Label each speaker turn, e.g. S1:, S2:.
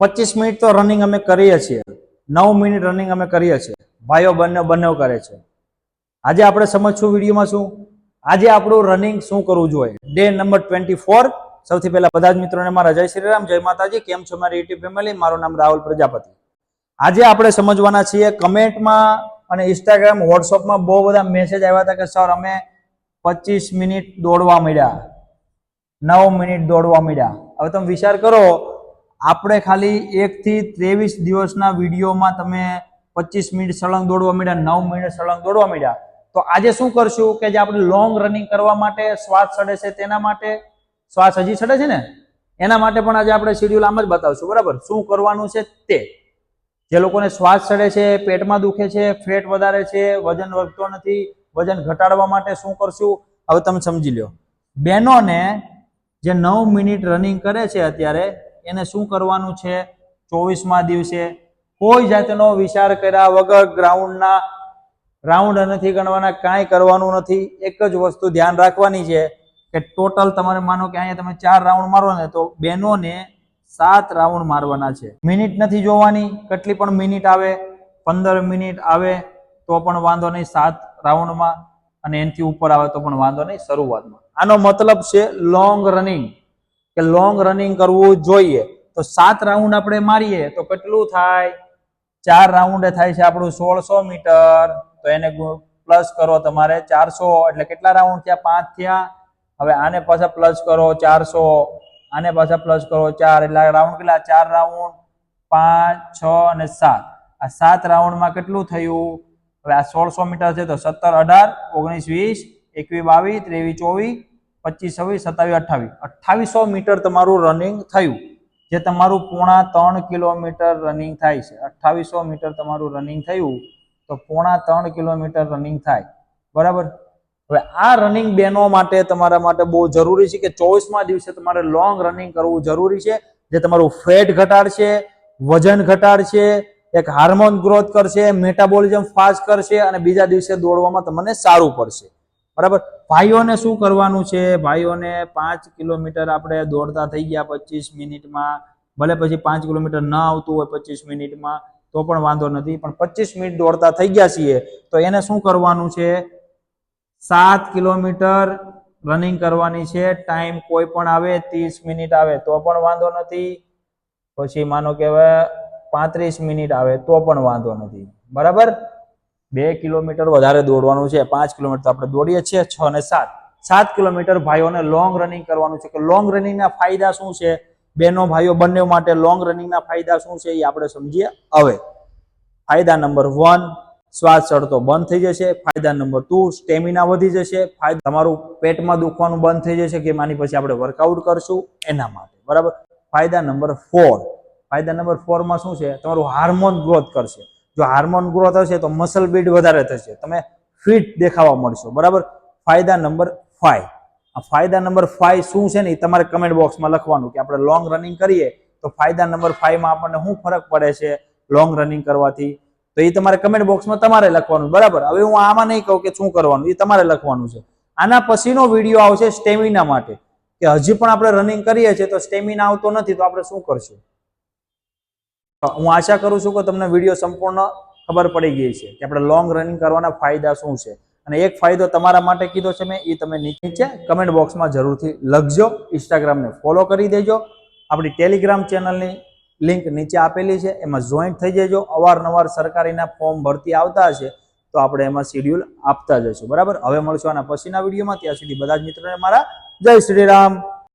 S1: પચીસ મિનિટ તો રનિંગ અમે કરીએ છીએ. નવ મિનિટ રનિંગ અમે કરીએ છીએ. ભાઈઓ બંને બંને કરે છે. આજે આપણે સમજશું વિડીયોમાં શું? આજે આપણું રનિંગ શું કરવું જોઈએ? ડે નંબર ટ્વેન્ટી ફોર સૌથી પહેલા બધા જ મિત્રોને મારા જય શ્રી રામ, જય માતાજી. કેમ છો મારી યુટ્યુબ ફેમિલી મારું નામ રાહુલ પ્રજાપતિ. આજે આપણે સમજવાના છીએ કમેન્ટમાં અને ઇન્સ્ટાગ્રામ વોટ્સઅપમાં બહુ બધા મેસેજ આવ્યા હતા કે, સર, અમે પચીસ મિનિટ દોડવા મળ્યા નવ મિનિટ દોડવા મળ્યા હવે તમે વિચાર કરો આપણે ખાલી એકથી ત્રેવીસ દિવસના વિડીયોમાં તમે પચીસ મિનિટ સળંગ દોડવા મળ્યા નવ મિનિટ સળંગ દોડવા મળ્યા તો આજે શું કરશું કે જે આપણે લોંગ રનિંગ કરવા માટે શ્વાસ ચડે છે તેના માટે, શ્વાસ હજી ચડે છે ને? એના માટે પણ આજે આપણે શેડ્યુલ આમ જ બતાવશું, બરાબર? શું કરવાનું છે તે. જે લોકોને શ્વાસ ચડે છે, પેટમાં દુખે છે, ફેટ વધારે છે, વજન વધતો નથી, વજન ઘટાડવા માટે શું કરશું? હવે તમે સમજી લો બહેનોને જે નવ મિનિટ રનિંગ કરે છે અત્યારે એને શું કરવાનું છે? ચોવીસમાં દિવસે કોઈ જાતનો વિચાર કર્યા વગર ગ્રાઉન્ડના રાઉન્ડ નથી ગણવાના, કાંઈ કરવાનું નથી. એક જ વસ્તુ ધ્યાન રાખવાની છે કે ટોટલ તમારે માનો કે અહીંયા તમે ચાર રાઉન્ડ મારો ને તો બહેનોને સાત રાઉન્ડ મારવાના છે. મિનિટ નથી જોવાની, કેટલી પણ મિનિટ આવે, પંદર મિનિટ આવે, તો પણ વાંધો નહીં, સાત રાઉન્ડમાં. અને એનાથી ઉપર આવે તો પણ વાંધો નહીં, શરૂઆતમાં. આનો મતલબ છે લોંગ રનિંગ કે લોંગ રનિંગ કરવું જોઈએ. તો સાત રાઉન્ડ આપણે મારીએ, તો કેટલું થાય? ચાર રાઉન્ડે થાય છે આપણું સોળસો મીટર. તો એને પ્લસ કરો તમારે ચારસો. એટલે કેટલા રાઉન્ડ થયા? પાંચ થયા. હવે આને પાછા પ્લસ કરો ચારસો. આને પાછા પ્લસ કરો ચાર. એટલે રાઉન્ડ કેટલા? ચાર રાઉન્ડ પાંચ, છ અને સાત. આ સાત રાઉન્ડમાં કેટલું થયું? હવે આ સોળસો મીટર છે તો સત્તર અઢાર, ઓગણીસ, વીસ, એકવીસ, બાવીસ, ત્રેવીસ, ચોવીસ પચીસ છવ્વીસ, સત્તાવીસ, અઠ્ઠાવીસ. અઠ્ઠાવીસો મીટર તમારું રનિંગ થયું, જે તમારું પોણા ત્રણ કિલોમીટર રનિંગ થાય છે. અઠ્ઠાવીસો મીટર તમારું રનિંગ થયું, તો પોણા ત્રણ કિલોમીટર રનિંગ થાય. બરાબર? હવે આ રનિંગ બેનો માટે, તમારા માટે બહુ જરૂરી છે કે ચોવીસમાં દિવસે તમારે લોંગ રનિંગ કરવું જરૂરી છે, જે તમારું ફેટ ઘટાડશે, વજન ઘટાડશે, એક હાર્મોન ગ્રોથ કરશે મેટાબોલિઝમ ફાસ્ટ કરશે, અને બીજા દિવસે દોડવામાં તમને સારું પડશે. બરાબર? ભાઈઓને શું કરવાનું છે? ભાઈઓને પાંચ કિલોમીટર આપણે દોડતા થઈ ગયા પચીસ મિનિટમાં. ભલે પછી પાંચ કિલોમીટર ન આવતું હોય પચીસ મિનિટમાં, તો પણ વાંધો નથી. પણ પચીસ મિનિટ દોડતા થઈ ગયા છીએ, તો એને શું કરવાનું છે? સાત કિલોમીટર રનિંગ કરવાની છે. ટાઈમ કોઈ પણ આવે, ત્રીસ મિનિટ આવે, તો પણ વાંધો નથી. પછી માનો કે પાંત્રીસ મિનિટ આવે, તો પણ વાંધો નથી. બરાબર? બે કિલોમીટર વધારે દોડવાનું છે, પાંચ કિલોમીટર આપણે દોડીએ છીએ, છ અને સાત. સાત કિલોમીટર ભાઈઓને લોંગ રનિંગ કરવાનું છે. કે લોંગ રનિંગના ફાયદા શું છે? બેનો ભાઈઓ બંને માટે લોંગ રનિંગના ફાયદા શું છે એ આપણે સમજીએ હવે. ફાયદા નંબર વન શ્વાસ ચડતો બંધ થઈ જશે. ફાયદા નંબર ટુ સ્ટેમિના વધી જશે. ફાયદા તમારું પેટમાં દુખવાનું બંધ થઈ જશે કે આની પછી આપણે વર્કઆઉટ કરશું એના માટે. બરાબર? ફાયદા નંબર ફોર ફાયદા નંબર ફોરમાં શું છે? તમારું હાર્મોન ગ્રોથ કરશે. જો હાર્મોન ગ્રોથ થશે તો મસલ બીડ વધારે થશે. તમે ફિટ દેખાવા મળશો. બરાબર? ફાયદા નંબર ફાઈવ આ ફાયદા નંબર ફાઈવ શું છે ને તમારે કમેન્ટ બોક્સમાં લખવાનું કે આપણે લોંગ રનિંગ કરીએ તો ફાયદા નંબર ફાઈવમાં આપણને શું ફરક પડે છે લોંગ રનિંગ કરવાથી? તો એ તમારે કમેન્ટ બોક્સમાં તમારે લખવાનું. બરાબર? હવે હું આમાં નહીં કહું કે શું કરવાનું, એ તમારે લખવાનું છે. આના પછીનો વીડિયો આવશે સ્ટેમિના માટે. કે હજી પણ આપણે રનિંગ કરીએ છીએ તો સ્ટેમિના આવતો નથી, તો આપણે શું કરશું? હું આશા કરું છું કે તમને વીડિયો સંપૂર્ણ ખબર પડી ગઈ છે કે આપણે લોંગ રનિંગ કરવાના ફાયદા શું છે. અને એક ફાયદો તમારા માટે કીધો છે મેં, એ તમે નીચે કમેન્ટ બોક્સમાં જરૂરથી લખજો ઇન્સ્ટાગ્રામને ફોલો કરી દેજો. આપણી ટેલિગ્રામ ચેનલની લિંક નીચે આપેલી છે, એમાં જોઈન્ટ થઈ જજો. અવારનવાર સરકારીના ફોર્મ ભરતી આવતા હશે, તો આપણે એમાં શિડ્યુલ આપતા જશું બરાબર? હવે મળશું આના પછીના વિડીયોમાં. ત્યાં સુધી બધા જ મિત્રોને મારા જય શ્રી રામ.